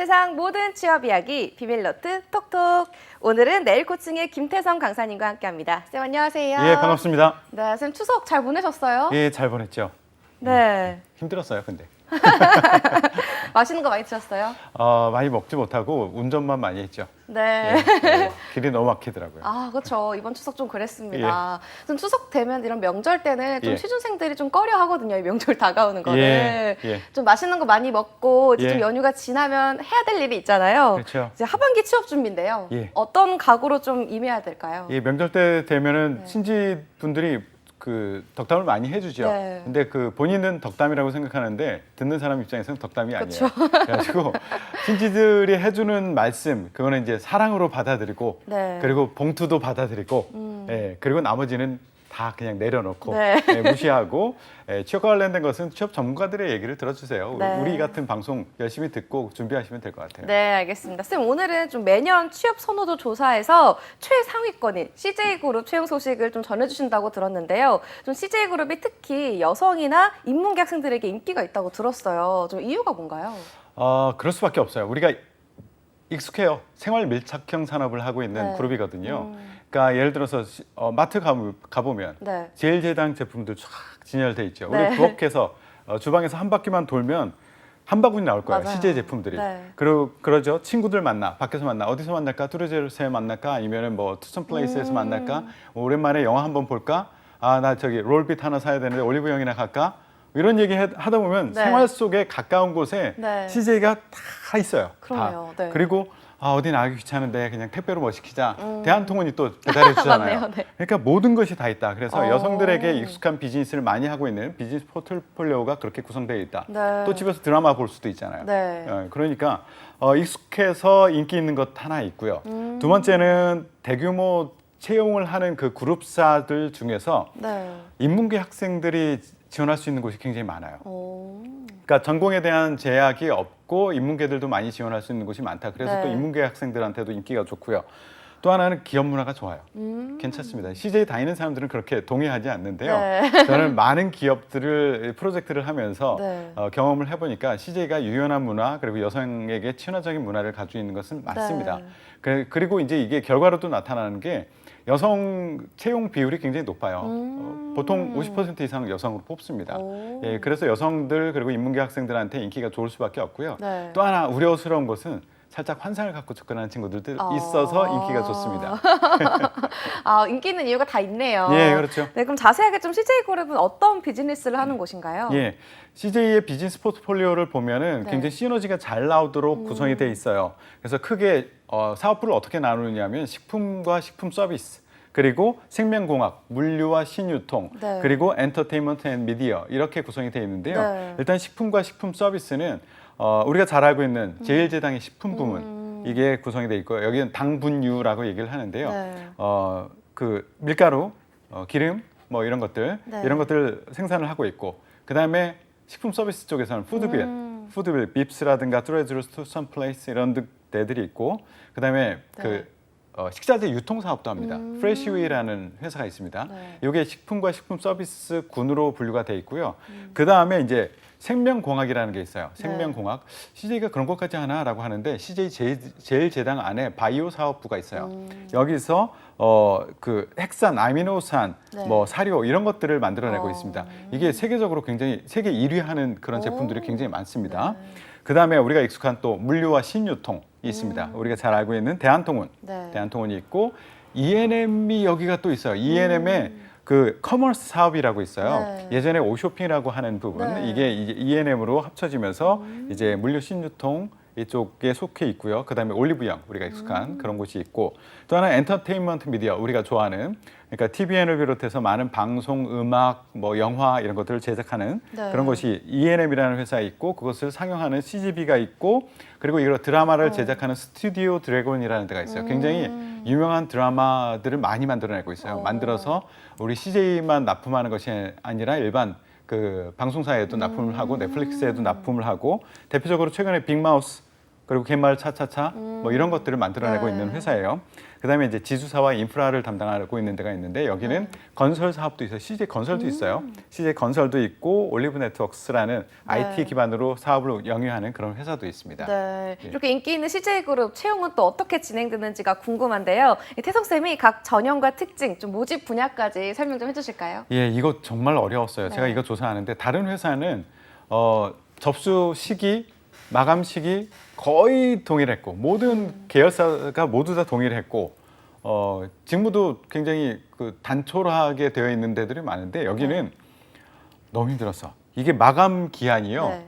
세상 모든 취업 이야기 비밀노트 톡톡. 오늘은 내일 코칭의 김태성 강사님과 함께합니다. 쌤 안녕하세요. 예, 반갑습니다. 네, 쌤 추석 잘 보내셨어요? 예, 잘 보냈죠. 네. 힘들었어요, 근데. 맛있는 거 많이 드셨어요? 어, 많이 먹지 못하고 운전만 많이 했죠. 네. 예, 예, 길이 너무 막히더라고요. 아, 그렇죠. 이번 추석 좀 그랬습니다. 좀 추석 되면 이런 명절 때는 좀 예. 취준생들이 좀 꺼려 하거든요. 이 명절 다가오는 거를. 예, 예. 좀 맛있는 거 많이 먹고 이제 예. 좀 연휴가 지나면 해야 될 일이 있잖아요. 그렇죠. 이제 하반기 취업 준비인데요. 예. 어떤 각오로 좀 임해야 될까요? 예, 명절 때 되면은 네. 친지 분들이 그 덕담을 많이 해주죠. 네. 근데 그 본인은 덕담이라고 생각하는데 듣는 사람 입장에서는 덕담이 그쵸. 아니에요. 그래가지고 친지들이 해주는 말씀 그거는 이제 사랑으로 받아들이고 네. 그리고 봉투도 받아들이고 음. 예, 그리고 나머지는 다 그냥 내려놓고 네. 예, 무시하고 예, 취업과 관련된 것은 취업 전문가들의 얘기를 들어주세요. 네. 우리 같은 방송 열심히 듣고 준비하시면 될 것 같아요. 네, 알겠습니다. 쌤, 오늘은 좀 매년 취업 선호도 조사에서 최상위권인 CJ그룹 채용 소식을 좀 전해주신다고 들었는데요. 좀 CJ그룹이 특히 여성이나 인문계 학생들에게 인기가 있다고 들었어요. 좀 이유가 뭔가요? 어, 그럴 수밖에 없어요. 우리가 익숙해요. 생활 밀착형 산업을 하고 있는 네. 그룹이거든요. 음. 그러니까 예를 들어서 시- 어, 마트 가, 가보면 네. 제일 제당 제품들 쫙 진열돼 있죠. 네. 우리 부엌에서 어, 주방에서 한 바퀴만 돌면 한 바구니 나올 거예요. 맞아요. CJ 제품들이. 네. 그리고 그러죠. 친구들 만나, 밖에서 만나, 어디서 만날까? 뚜르제르세 만날까? 아니면은 뭐 투썸 플레이스에서 음. 만날까? 뭐 오랜만에 영화 한번 볼까? 아, 나 저기 롤빛 하나 사야 되는데 올리브영이나 갈까? 이런 얘기 해- 하다 보면 네. 생활 속에 가까운 곳에 네. CJ가 다 있어요. 그러네요. 다. 네. 그리고 아, 어디 나가기 귀찮은데 그냥 택배로 뭐 시키자. 음. 대한통운이 또 배달해 주잖아요. 맞네요. 네. 그러니까 모든 것이 다 있다. 그래서 어. 여성들에게 익숙한 비즈니스를 많이 하고 있는 비즈니스 포트폴리오가 그렇게 구성되어 있다. 네. 또 집에서 드라마 볼 수도 있잖아요. 네. 어, 그러니까 어, 익숙해서 인기 있는 것 하나 있고요. 음. 두 번째는 대규모 채용을 하는 그 그룹사들 중에서 네. 인문계 학생들이 지원할 수 있는 곳이 굉장히 많아요. 오. 그러니까 전공에 대한 제약이 없 고 인문계들도 많이 지원할 수 있는 곳이 많다. 그래서 네. 또 인문계 학생들한테도 인기가 좋고요. 또 하나는 기업 문화가 좋아요. 음. 괜찮습니다. CJ 다니는 사람들은 그렇게 동의하지 않는데요. 네. 저는 많은 기업들을 프로젝트를 하면서 네. 어, 경험을 해보니까 CJ가 유연한 문화 그리고 여성에게 친화적인 문화를 가지고 있는 것은 맞습니다. 네. 그- 그리고 이제 이게 결과로도 나타나는 게 여성 채용 비율이 굉장히 높아요. 음. 어, 보통 50% 이상 여성으로 뽑습니다. 오. 예, 그래서 여성들 그리고 인문계 학생들한테 인기가 좋을 수밖에 없고요. 네. 또 하나 우려스러운 것은 살짝 환상을 갖고 접근하는 친구들도 아. 있어서 인기가 좋습니다. 아, 인기 있는 이유가 다 있네요. 예, 그렇죠. 네, 그럼 자세하게 좀 CJ그룹은 어떤 비즈니스를 하는 곳인가요? 예, CJ의 비즈니스 포트폴리오를 보면은 네. 굉장히 시너지가 잘 나오도록 구성이 돼 있어요. 그래서 크게 어, 사업부를 어떻게 나누느냐면 식품과 식품 서비스. 그리고 생명공학, 물류와 신유통, 네. 그리고 엔터테인먼트 앤 미디어 이렇게 구성이 되어 있는데요. 네. 일단 식품과 식품 서비스는 어, 우리가 잘 알고 있는 제일제당의 식품 부문 음. 이게 구성이 돼 있고 여기는 당분유라고 얘기를 하는데요. 네. 어, 그 밀가루, 어, 기름 뭐 이런 것들 네. 이런 것들 생산을 하고 있고 그 다음에 식품 서비스 쪽에서는 푸드빌, 음. 푸드빌, 빕스라든가 트레즈루스, 투썸 플레이스 이런 데- 데들이 있고 그 다음에 네. 그 어, 식자재 유통 사업도 합니다. 음. 프레시웨이라는 회사가 있습니다. 네. 이게 식품과 식품 서비스 군으로 분류가 돼 있고요. 음. 그 다음에 이제 생명공학이라는 게 있어요. 네. 생명공학. CJ가 그런 것까지 하나라고 하는데 CJ 제일 제당 안에 바이오 사업부가 있어요. 음. 여기서 어 그 핵산, 아미노산, 네. 뭐 사료 이런 것들을 만들어내고 어. 있습니다. 이게 세계적으로 굉장히 세계 1위 하는 그런 제품들이 오. 굉장히 많습니다. 네. 그 다음에 우리가 익숙한 또 물류와 신유통이 있습니다. 우리가 잘 알고 있는 대한통운, 음. 네. 대한통운이 있고 ENM이 여기가 또 있어요. ENM의 음. 그 커머스 사업이라고 있어요. 네. 예전에 오쇼핑이라고 하는 부분 네. 이게 ENM으로 합쳐지면서 음. 이제 물류 신유통 이쪽에 속해 있고요. 그다음에 올리브영 우리가 익숙한 음. 그런 곳이 있고 또 하나 엔터테인먼트 미디어 우리가 좋아하는 그러니까 TVN을 비롯해서 많은 방송, 음악, 뭐 영화 이런 것들을 제작하는 네. 그런 곳이 ENM이라는 회사에 있고 그것을 상영하는 CGV가 있고 그리고 이런 드라마를 어. 제작하는 스튜디오 드래곤이라는 데가 있어요. 굉장히 음. 유명한 드라마들을 많이 만들어내고 있어요. 어. 만들어서 우리 CJ만 납품하는 것이 아니라 일반 그 방송사에도 납품을 하고 넷플릭스에도 납품을 하고 대표적으로 최근에 빅마우스 그리고 개말 차차차 뭐 이런 것들을 만들어내고 네. 있는 회사예요. 그다음에 이제 지주사와 인프라를 담당하고 있는 데가 있는데 여기는 건설 사업도 있어요. CJ 건설도 있어요. CJ 건설도 있고 올리브 네트워크스라는 IT 기반으로 사업을 영위하는 그런 회사도 있습니다. 네. 예. 이렇게 인기 있는 CJ그룹 채용은 또 어떻게 진행되는지가 궁금한데요. 이 태성 쌤이 각 전형과 특징, 좀 모집 분야까지 설명 좀 해주실까요? 예, 이거 정말 어려웠어요. 제가 네. 이거 조사하는데 다른 회사는 어, 접수 시기, 마감 시기 거의 동일했고 모든 계열사가 모두 다 동일했고 어, 직무도 굉장히 그 단촐하게 되어 있는 데들이 많은데 여기는 너무 힘들었어. 이게 마감 기한이요. 네.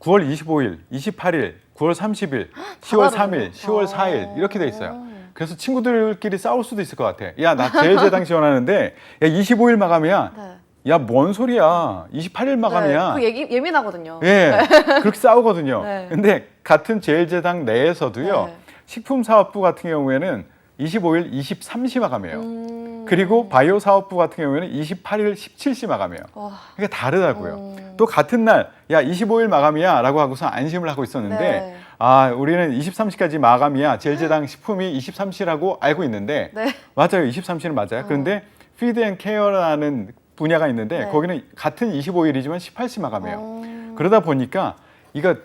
9월 25일, 28일, 9월 30일, 10월 다르네요. 3일, 10월 아. 4일 이렇게 돼 있어요. 그래서 친구들끼리 싸울 수도 있을 것 같아. 야, 나 제일제당 지원하는데 야, 25일 마감이야. 네. 야, 뭔 소리야. 28일 마감이야. 네, 그 얘기 예민하거든요. 예. 그렇게 싸우거든요. 네. 근데 같은 제일제당 내에서도요. 네. 식품사업부 같은 경우에는 25일, 23시 마감이에요. 음. 그리고 바이오 사업부 같은 경우에는 28일, 17시 마감이에요. 와. 그러니까 다르다고요. 음. 또 같은 날, 야, 25일 마감이야 라고 하고서 안심을 하고 있었는데, 네. 아, 우리는 23시까지 마감이야. 제일제당 식품이 23시라고 알고 있는데, 네. 맞아요. 23시는 맞아요. 그런데 피드 앤 케어라는 분야가 있는데, 네. 거기는 같은 25일이지만 18시 마감이에요. 음. 그러다 보니까 이거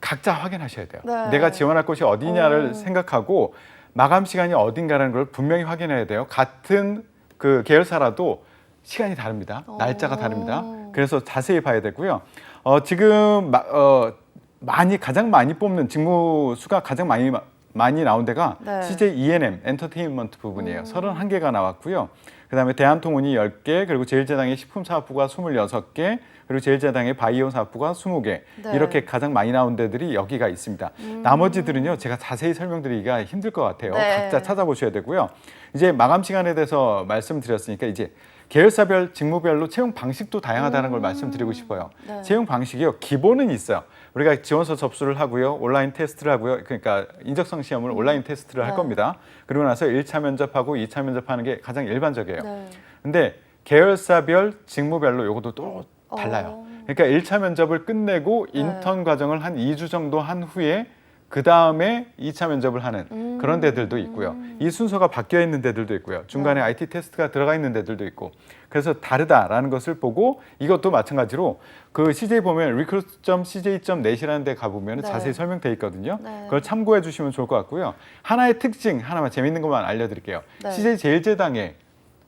각자 확인하셔야 돼요. 네. 내가 지원할 곳이 어디냐를 오. 생각하고 마감 시간이 어딘가라는 걸 분명히 확인해야 돼요. 같은 그 계열사라도 시간이 다릅니다. 오. 날짜가 다릅니다. 그래서 자세히 봐야 되고요. 어, 지금 마, 어, 많이 가장 많이 뽑는 직무 수가 가장 많이 마- 많이 나온 데가 네. CJ E&M 엔터테인먼트 부분이에요. 음. 31개가 나왔고요. 그 다음에 대한통운이 10개, 그리고 제일제당의 식품사업부가 26개, 그리고 제일제당의 바이오 사업부가 20개. 네. 음. 이렇게 가장 많이 나온 데들이 여기가 있습니다. 나머지들은요, 제가 자세히 설명드리기가 힘들 것 같아요. 네. 각자 찾아보셔야 되고요. 이제 마감 시간에 대해서 말씀드렸으니까 이제 계열사별, 직무별로 채용 방식도 다양하다는 걸 말씀드리고 싶어요. 네. 채용 방식이요, 기본은 있어요. 우리가 지원서 접수를 하고요, 온라인 테스트를 하고요. 그러니까 인적성 시험을 온라인 테스트를 할 네. 겁니다. 그리고 나서 1차 면접하고 2차 면접하는 게 가장 일반적이에요. 네. 근데 계열사별, 직무별로 요것도 또 달라요. 어. 그러니까 1차 면접을 끝내고 네. 인턴 과정을 한 2주 정도 한 후에 그 다음에 2차 면접을 하는 음. 그런 데들도 있고요. 이 순서가 바뀌어 있는 데들도 있고요. 중간에 네. IT 테스트가 들어가 있는 데들도 있고. 그래서 다르다라는 것을 보고 이것도 마찬가지로 그 CJ 보면 recruit.cj.net이라는 데 가보면 네. 자세히 설명돼 있거든요. 네. 그걸 참고해 주시면 좋을 것 같고요. 하나의 특징 하나만 재밌는 것만 알려드릴게요. 네. CJ 제일제당의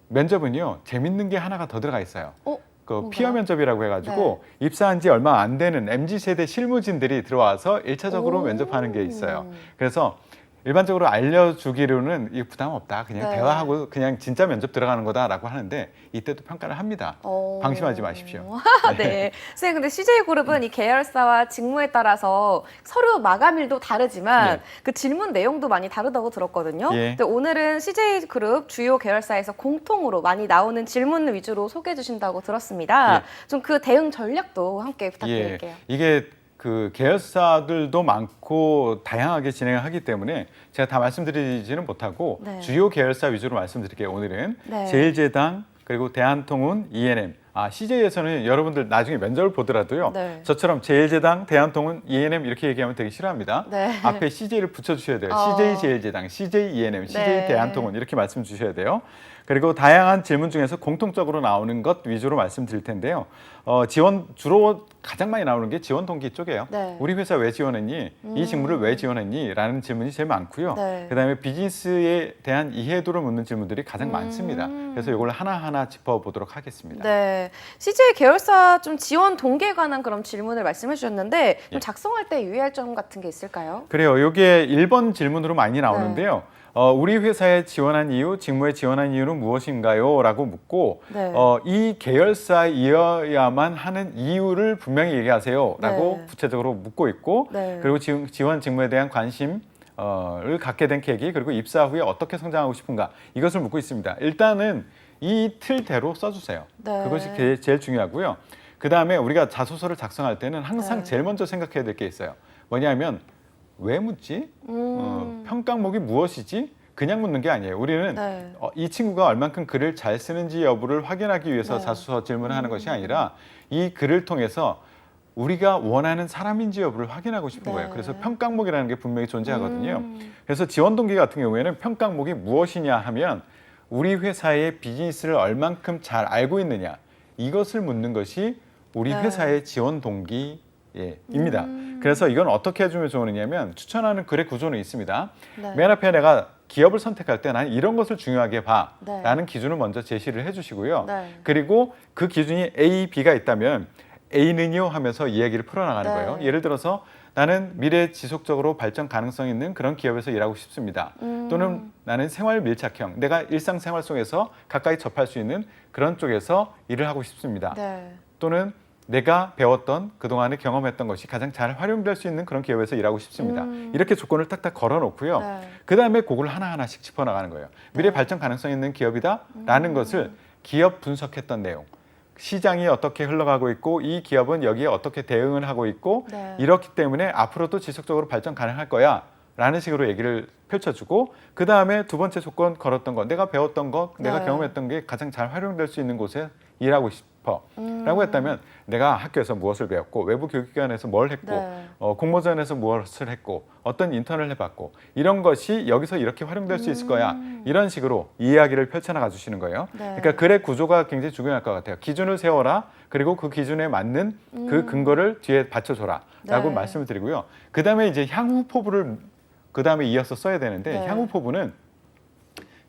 면접은요 재밌는 게 하나가 더 들어가 있어요. 어? 그? 피어 면접이라고 해가지고 입사한 지 얼마 안 되는 mz 세대 실무진들이 들어와서 일차적으로 오. 면접하는 게 있어요. 그래서 일반적으로 알려주기로는 이 부담 없다. 그냥 네. 대화하고 그냥 진짜 면접 들어가는 거다라고 하는데 이때도 평가를 합니다. 어. 방심하지 마십시오. 네. 선생님, 근데 CJ그룹은 이 계열사와 직무에 따라서 서류 마감일도 다르지만 네. 그 질문 내용도 많이 다르다고 들었거든요. 예. 근데 오늘은 CJ그룹 주요 계열사에서 공통으로 많이 나오는 질문 위주로 소개해 주신다고 들었습니다. 예. 좀그 대응 전략도 함께 부탁드릴게요. 예, 이게 그 계열사들도 많고 다양하게 진행을 하기 때문에 제가 다 말씀드리지는 못하고 네. 주요 계열사 위주로 말씀드릴게요. 오늘은 네. 제일제당 그리고 대한통운, E&M. 아 CJ에서는 여러분들 나중에 면접을 보더라도요. 네. 저처럼 제일제당, 대한통운, E&M 이렇게 얘기하면 되게 싫어합니다. 네. 앞에 CJ를 붙여주셔야 돼요. 어. CJ 제일제당, CJ E&M, CJ 네. 대한통운 이렇게 말씀 주셔야 돼요. 그리고 다양한 질문 중에서 공통적으로 나오는 것 위주로 말씀드릴 텐데요. 어, 지원 주로 가장 많이 나오는 게 지원 동기 쪽이에요. 네. 음. 우리 회사 왜 지원했니? 이 직무를 왜 지원했니?라는 질문이 제일 많고요. 네. 그다음에 비즈니스에 대한 이해도를 묻는 질문들이 가장 많습니다. 그래서 이걸 하나하나 짚어보도록 하겠습니다. 음. 네. CJ 계열사 좀 지원 동기에 관한 그런 질문을 말씀해 주셨는데 좀 예. 작성할 때 유의할 점 같은 게 있을까요? 그래요. 이게 1번 질문으로 많이 나오는데요. 어, 우리 회사에 지원한 이유, 직무에 지원한 이유는 무엇인가요? 라고 묻고 네. 어, 이 계열사이어야만 하는 이유를 분명히 얘기하세요. 라고 네. 구체적으로 묻고 있고 네. 그리고 지, 지원 직무에 대한 관심 어, 를 갖게 된 계기 그리고 입사 후에 어떻게 성장하고 싶은가 이것을 묻고 있습니다. 일단은 이 틀대로 써주세요. 네. 그것이 게- 제일 중요하고요. 그 다음에 우리가 자소서를 작성할 때는 항상 네. 제일 먼저 생각해야 될 게 있어요. 뭐냐면 왜 묻지? 음. 어, 평가목이 무엇이지? 그냥 묻는 게 아니에요. 우리는 네. 어, 이 친구가 얼만큼 글을 잘 쓰는지 여부를 확인하기 위해서 네. 자소서 질문을 하는 것이 아니라 이 글을 통해서 우리가 원하는 사람인지 여부를 확인하고 싶은 네. 거예요. 그래서 평가목이라는 게 분명히 존재하거든요. 음. 그래서 지원 동기 같은 경우에는 평가목이 무엇이냐 하면 우리 회사의 비즈니스를 얼만큼 잘 알고 있느냐 이것을 묻는 것이 우리 네. 회사의 지원 동기 입니다. 그래서 이건 어떻게 해주면 좋으냐면 추천하는 글의 구조는 있습니다. 네. 맨 앞에 내가 기업을 선택할 때 나는 이런 것을 중요하게 네. 봐라는 기준을 먼저 제시를 해주시고요. 네. 그리고 그 기준이 A, B가 있다면 A는요 하면서 이야기를 풀어나가는 네. 거예요. 예를 들어서 나는 미래 지속적으로 발전 가능성 있는 그런 기업에서 일하고 싶습니다. 음. 또는 나는 생활 밀착형, 내가 일상생활 속에서 가까이 접할 수 있는 그런 쪽에서 일을 하고 싶습니다. 네. 또는 내가 배웠던 그동안에 경험했던 것이 가장 잘 활용될 수 있는 그런 기업에서 일하고 싶습니다. 음. 이렇게 조건을 딱딱 걸어 놓고요. 네. 그 다음에 그걸 하나하나씩 짚어나가는 거예요. 미래 네. 발전 가능성 있는 기업이다라는 음. 것을 기업 분석했던 내용, 시장이 어떻게 흘러가고 있고 이 기업은 여기에 어떻게 대응을 하기 있고 네. 이렇기 때문에 앞으로도 지속적으로 발전 가능할 거야. 라는 식으로 얘기를 펼쳐주고 그 다음에 두 번째 조건 걸었던 거 내가 배웠던 거 내가 네. 경험했던 게 가장 잘 활용될 수 있는 곳에 일하고 싶어 음. 라고 했다면 내가 학교에서 무엇을 배웠고 외부 교육기관에서 뭘 했고 네. 어, 공모전에서 무엇을 했고 어떤 인턴을 해봤고 이런 것이 여기서 이렇게 활용될 수 있을 거야 음. 이런 식으로 이야기를 펼쳐나가 주시는 거예요. 네. 그러니까 글의 구조가 굉장히 중요할 것 같아요. 기준을 세워라 그리고 그 기준에 맞는 그 음. 근거를 뒤에 받쳐줘라라고 네. 말씀을 드리고요. 그 다음에 이제 향후 포부를 그 다음에 이어서 써야 되는데 네. 향후 포부는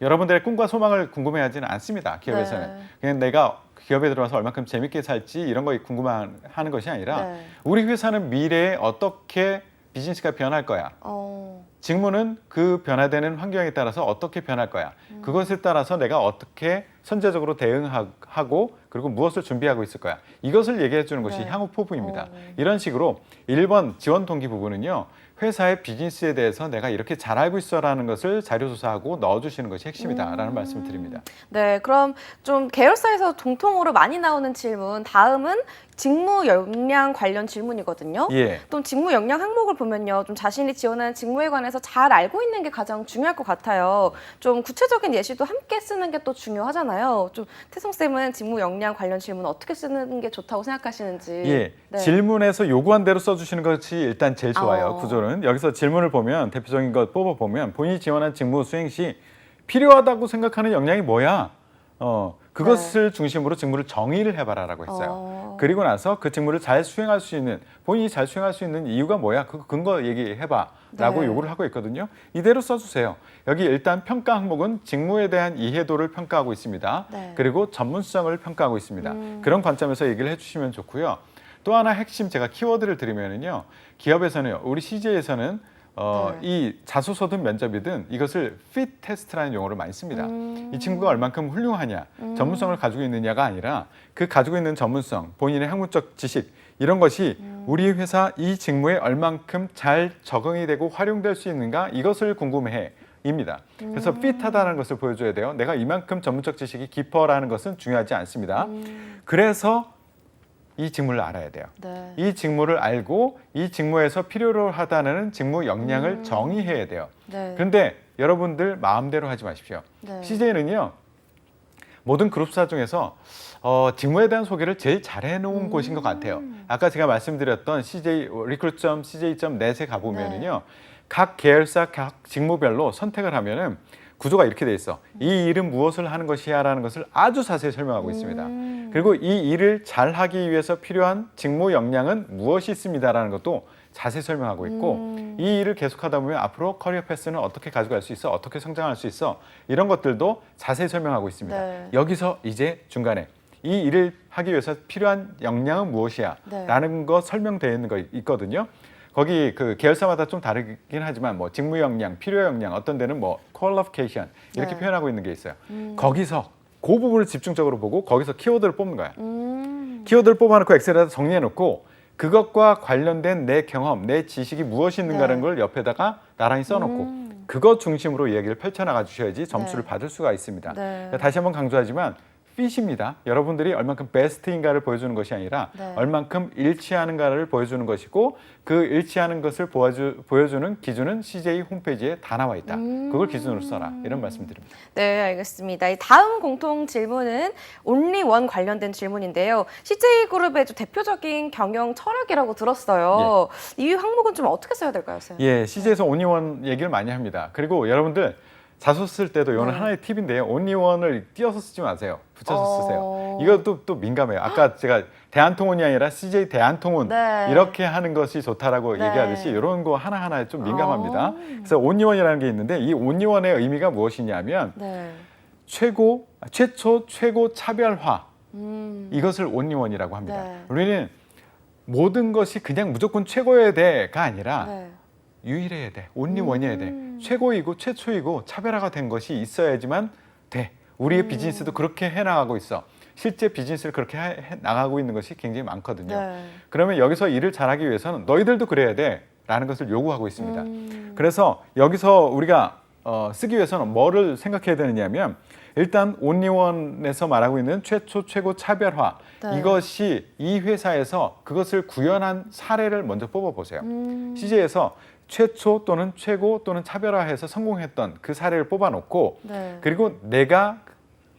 여러분들의 꿈과 소망을 궁금해하지는 않습니다. 기업에서는 네. 그냥 내가 기업에 들어와서 얼마큼 재밌게 살지 이런 거 궁금해하는 것이 아니라 네. 우리 회사는 미래에 어떻게 비즈니스가 변할 거야. 어. 직무는 그 변화되는 환경에 따라서 어떻게 변할 거야. 음. 그것에 따라서 내가 어떻게 선제적으로 대응하고 그리고 무엇을 준비하고 있을 거야. 이것을 얘기해 주는 것이 네. 향후 포부입니다. 어. 이런 식으로 1번 지원 동기 부분은요. 회사의 비즈니스에 대해서 내가 이렇게 잘 알고 있어라는 것을 자료 조사하고 넣어 주시는 것이 핵심이다라는 음. 말씀을 드립니다. 네, 그럼 좀 계열사에서 동통으로 많이 나오는 질문 다음은 직무 역량 관련 질문이거든요. 예. 또 직무 역량 항목을 보면요, 좀 자신이 지원하는 직무에 관해서 잘 알고 있는 게 가장 중요할 것 같아요. 좀 구체적인 예시도 함께 쓰는 게 또 중요하잖아요. 좀 태성 쌤은 직무 역량 관련 질문 어떻게 쓰는 게 좋다고 생각하시는지. 예. 네. 질문에서 요구한 대로 써주시는 것이 일단 제일 좋아요. 어. 구조는 여기서 질문을 보면 대표적인 것 뽑아 보면 본인이 지원한 직무 수행 시 필요하다고 생각하는 역량이 뭐야? 어 그것을 중심으로 직무를 정의를 해봐라라고 했어요. 네. 어. 그리고 나서 그 직무를 잘 수행할 수 있는 본인이 잘 수행할 수 있는 이유가 뭐야? 그 근거 얘기해봐라고 네. 요구를 하고 있거든요. 이대로 써주세요. 여기 일단 평가 항목은 직무에 대한 이해도를 평가하고 있습니다. 네. 그리고 전문성을 평가하고 있습니다. 음. 그런 관점에서 얘기를 해주시면 좋고요. 또 하나 핵심 제가 키워드를 드리면은요. 기업에서는 우리 CJ에서는 어, 네. 이 자소서든 면접이든 이것을 fit 테스트라는 용어를 많이 씁니다. 음. 이 친구가 얼만큼 훌륭하냐, 음. 전문성을 가지고 있느냐가 아니라 그 가지고 있는 전문성, 본인의 학문적 지식 이런 것이 음. 우리 회사 이 직무에 얼만큼 잘 적응이 되고 활용될 수 있는가 이것을 궁금해. 입니다. 그래서 음. 핏하다는 것을 보여줘야 돼요. 내가 이만큼 전문적 지식이 깊어라는 것은 중요하지 않습니다. 음. 그래서 이 직무를 알아야 돼요. 네. 이 직무를 알고 이 직무에서 필요로 하다는 직무 역량을 음. 정의해야 돼요. 네. 그런데 여러분들 마음대로 하지 마십시오. 네. CJ는요 모든 그룹사 중에서 어, 직무에 대한 소개를 제일 잘 해 놓은 음. 곳인 것 같아요. 아까 제가 말씀드렸던 CJ 리크루트 CJ.net에 가 보면은요 네. 각 계열사 각 직무별로 선택을 하면은 구조가 이렇게 돼 있어. 이 일은 무엇을 하는 것이야라는 것을 아주 자세히 설명하고 있습니다. 음. 그리고 이 일을 잘 하기 위해서 필요한 직무 역량은 무엇이 있습니다라는 것도 자세히 설명하고 있고 음. 이 일을 계속하다 보면 앞으로 커리어 패스는 어떻게 가져갈 수 있어 어떻게 성장할 수 있어 이런 것들도 자세히 설명하고 있습니다. 네. 여기서 이제 중간에 이 일을 하기 위해서 필요한 역량은 무엇이야 네. 라는 거 설명되어 있는 거 있거든요. 거기 그 계열사마다 좀 다르긴 하지만 뭐 직무 역량, 필요 역량, 어떤 데는 뭐 qualification 이렇게 네. 표현하고 있는 게 있어요. 음. 거기서 그 부분을 집중적으로 보고 거기서 키워드를 뽑는 거야. 음. 키워드를 뽑아놓고 엑셀에다 정리해놓고 그것과 관련된 내 경험, 내 지식이 무엇이 있는가라는 네. 걸 옆에다가 나란히 써놓고 음. 그것 중심으로 이야기를 펼쳐나가 주셔야지 점수를 네. 받을 수가 있습니다. 네. 다시 한번 강조하지만 핏입니다. 여러분들이 얼만큼 베스트인가를 보여주는 것이 아니라 네. 얼만큼 일치하는가를 보여주는 것이고 그 일치하는 것을 보여주, 보여주는 기준은 CJ 홈페이지에 다 나와 있다. 음. 그걸 기준으로 써라. 이런 말씀드립니다. 네, 알겠습니다. 이 다음 공통 질문은 온리원 관련된 질문인데요. CJ그룹의 좀 대표적인 경영 철학이라고 들었어요. 이 항목은 좀 어떻게 써야 될까요, 쌤? 예, CJ에서 온리원 얘기를 많이 합니다. 그리고 여러분들 자소 쓸 때도 이거는 네. 하나의 팁인데요. 온리원을 띄어서 쓰지 마세요. 붙여서 어. 쓰세요. 이것도 또 민감해요. 아까 제가 대한통운이 아니라 CJ 대한통운 네. 이렇게 하는 것이 좋다라고 네. 얘기하듯이 이런 거 하나하나에 좀 민감합니다. 어. 그래서 온리원이라는 게 있는데 이 온리원의 의미가 무엇이냐면 네. 최고, 최초, 최고 차별화 음. 이것을 온리원이라고 합니다. 네. 우리는 모든 것이 그냥 무조건 최고여야 돼가 아니라 네. 유일해야 돼. 온리원이어야 돼. 음. 최고이고 최초이고 차별화가 된 것이 있어야지만 돼. 우리의 음. 비즈니스도 그렇게 해 나가고 있어. 실제 비즈니스를 그렇게 해, 해 나가고 있는 것이 굉장히 많거든요. 네. 그러면 여기서 일을 잘하기 위해서는 너희들도 그래야 돼 라는 것을 요구하고 있습니다. 음. 그래서 여기서 우리가 어, 쓰기 위해서는 뭐를 생각해야 되느냐면 일단 온리원에서 말하고 있는 최초 최고 차별화 네. 이것이 이 회사에서 그것을 구현한 사례를 먼저 뽑아 보세요. 음. CJ에서 최초 또는 최고 또는 차별화해서 성공했던 그 사례를 뽑아놓고 네. 그리고 내가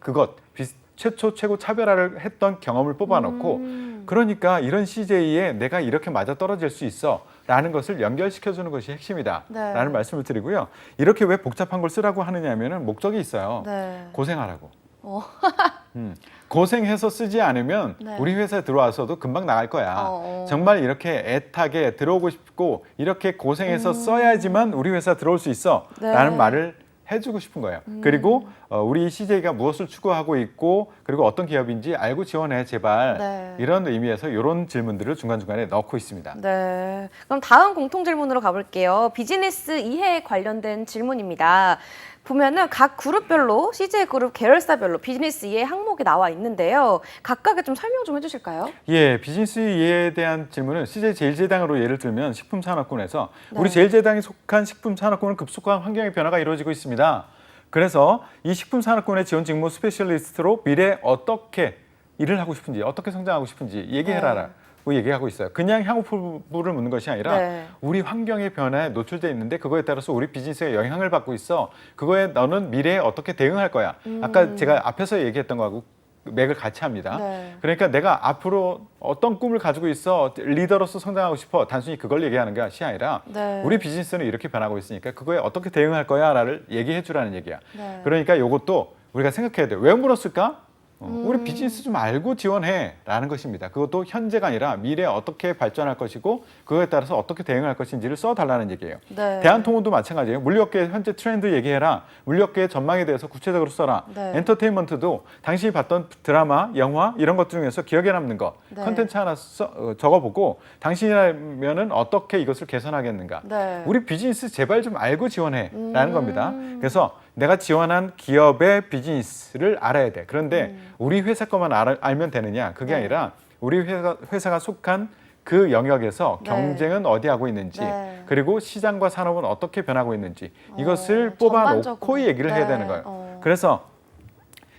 그것 비- 최초 최고 차별화를 했던 경험을 뽑아놓고 음. 그러니까 이런 CJ에 내가 이렇게 맞아 떨어질 수 있어 라는 것을 연결시켜 주는 것이 핵심이다라는 네. 말씀을 드리고요. 이렇게 왜 복잡한 걸 쓰라고 하느냐면은 목적이 있어요. 네. 고생하라고. 어. 음, 고생해서 쓰지 않으면 네. 우리 회사에 들어와서도 금방 나갈 거야. 어, 어. 정말 이렇게 애타게 들어오고 싶고 이렇게 고생해서 음. 써야지만 우리 회사 들어올 수 있어라는 네. 말을 해주고 싶은 거예요. 그리고 어, 우리 CJ가 무엇을 추구하고 있고 그리고 어떤 기업인지 알고 지원해 제발 네. 이런 의미에서 이런 질문들을 중간 중간에 넣고 있습니다. 네. 그럼 다음 공통 질문으로 가볼게요. 비즈니스 이해 관련된 질문입니다. 보면은 각 그룹별로 CJ 그룹 계열사별로 비즈니스 이해 항목이 나와 있는데요. 각각의 좀 설명 좀 해주실까요? 예, 비즈니스 이해에 대한 질문은 CJ 제일제당으로 예를 들면 식품산업군에서 네. 우리 제일제당이 속한 식품산업군은 급속한 환경의 변화가 이루어지고 있습니다. 그래서 이 식품산업군의 지원 직무 스페셜리스트로 미래 어떻게 일을 하고 싶은지 어떻게 성장하고 싶은지 얘기해라라고 얘기하고 있어요. 그냥 향후부를 묻는 것이 아니라 네. 우리 환경의 변화에 노출돼 있는데 그거에 따라서 우리 비즈니스에 영향을 받고 있어. 그거에 너는 미래에 어떻게 대응할 거야. 아까 제가 앞에서 얘기했던 거하고 맥을 같이 합니다. 네. 그러니까 내가 앞으로 어떤 꿈을 가지고 있어 리더로서 성장하고 싶어 단순히 그걸 얘기하는 것이 아니라 네. 우리 비즈니스는 이렇게 변하고 있으니까 그거에 어떻게 대응할 거야를 얘기해 주라는 얘기야. 네. 그러니까 이것도 우리가 생각해야 돼. 왜 물었을까? 어, 음. 우리 비즈니스 좀 알고 지원해라는 것입니다. 그것도 현재가 아니라 미래에 어떻게 발전할 것이고 그거에 따라서 어떻게 대응할 것인지를 써달라는 얘기예요. 네. 대한통운도 마찬가지예요. 물류업계 현재 트렌드 얘기해라. 물류업계의 전망에 대해서 구체적으로 써라. 네. 엔터테인먼트도 당신이 봤던 드라마, 영화 이런 것 중에서 기억에 남는 거 네. 컨텐츠 하나 써, 어, 적어보고 당신이라면은 어떻게 이것을 개선하겠는가. 네. 우리 비즈니스 제발 좀 알고 지원해라는 음. 겁니다. 그래서 내가 지원한 기업의 비즈니스를 알아야 돼. 그런데 우리 회사 것만 알, 알면 되느냐? 그게 음. 네. 아니라 우리 회사, 회사가 속한 그 영역에서 네. 경쟁은 어디 하고 있는지 네. 그리고 시장과 산업은 어떻게 변하고 있는지 이것을 어, 뽑아놓고. 얘기를 해야 네. 되는 거예요. 어. 그래서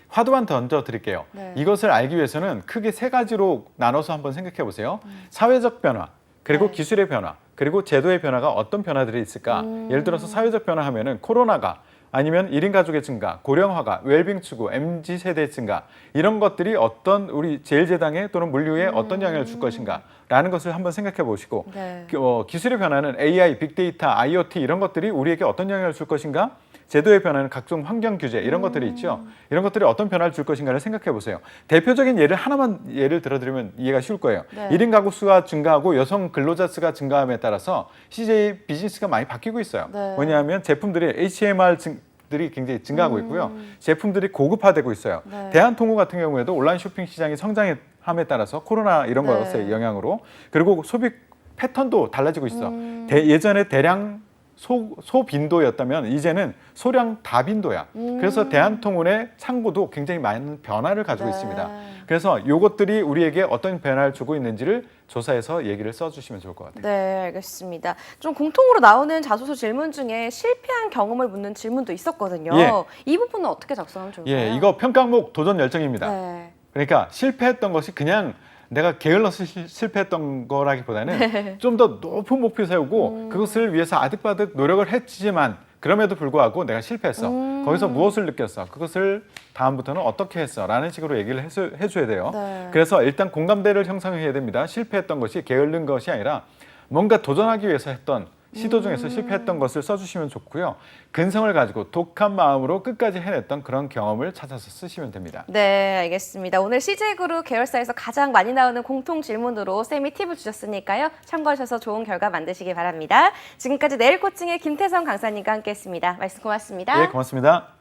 화두만 던져 드릴게요. 네. 이것을 알기 위해서는 크게 세 가지로 나눠서 한번 생각해 보세요. 사회적 변화, 그리고 음. 네. 기술의 변화, 그리고 제도의 변화가 어떤 변화들이 있을까? 음. 예를 들어서 사회적 변화 하면은 코로나가 아니면 일인 가족의 증가, 고령화가, 웰빙 추구, MZ 세대 증가 이런 것들이 어떤 우리 제일제당에 또는 물류에 어떤 영향을 줄 것인가라는 것을 한번 생각해 보시고 음. 네. 기- 어, 기술의 변화는 AI, 빅데이터, IoT 이런 것들이 우리에게 어떤 영향을 줄 것인가? 제도의 변화는 각종 환경 규제 이런 것들이 있죠. 이런 것들이 어떤 변화를 줄 것인가를 생각해 보세요. 대표적인 예를 하나만 예를 들어드리면 이해가 쉬울 거예요. 네. 일 1인 가구 수가 증가하고 여성 근로자 수가 증가함에 따라서 CJ 비즈니스가 많이 바뀌고 있어요. 네. 뭐냐면 제품들이 HMR 증, 들이 굉장히 증가하고 있고요. 제품들이 고급화되고 있어요. 음. 네. 대한통운 같은 경우에도 온라인 쇼핑 시장이 성장함에 따라서 코로나 이런 네. 것의 영향으로 그리고 소비 패턴도 달라지고 있어. 음. 대- 예전에 대량 소, 소빈도였다면 이제는 소량 다빈도야. 그래서 대한통운의 창구도 굉장히 많은 변화를 가지고 네. 있습니다. 그래서 이것들이 우리에게 어떤 변화를 주고 있는지를 조사해서 얘기를 써주시면 좋을 것 같아요. 네, 알겠습니다. 좀 공통으로 나오는 자소서 질문 중에 실패한 경험을 묻는 질문도 있었거든요. 예. 이 부분은 어떻게 작성하면 좋을까요? 예, 이거 평가목 도전 열정입니다. 네. 그러니까 실패했던 것이 그냥 내가 게을러서 실- 실패했던 거라기보다는 네. 좀더 높은 목표 세우고 음. 그것을 위해서 아득바득 노력을 했지만 그럼에도 불구하고 내가 실패했어. 음. 거기서 무엇을 느꼈어? 그것을 다음부터는 어떻게 했어? 라는 식으로 얘기를 해서, 해줘야 돼요. 네. 그래서 일단 공감대를 형성해야 됩니다. 실패했던 것이 게으른 것이 아니라 뭔가 도전하기 위해서 했던 시도 중에서 실패했던 것을 써주시면 좋고요. 근성을 가지고 독한 마음으로 끝까지 해냈던 그런 경험을 찾아서 쓰시면 됩니다. 네, 알겠습니다. 오늘 CJ그룹 계열사에서 가장 많이 나오는 공통 질문으로 쌤이 팁을 주셨으니까요. 참고하셔서 좋은 결과 만드시기 바랍니다. 지금까지 내일 코칭의 김태성 강사님과 함께했습니다. 말씀 고맙습니다. 예, 고맙습니다.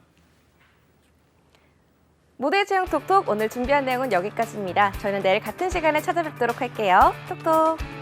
모델 채용 톡톡 오늘 준비한 내용은 여기까지입니다. 저희는 내일 같은 시간에 찾아뵙도록 할게요. 톡톡.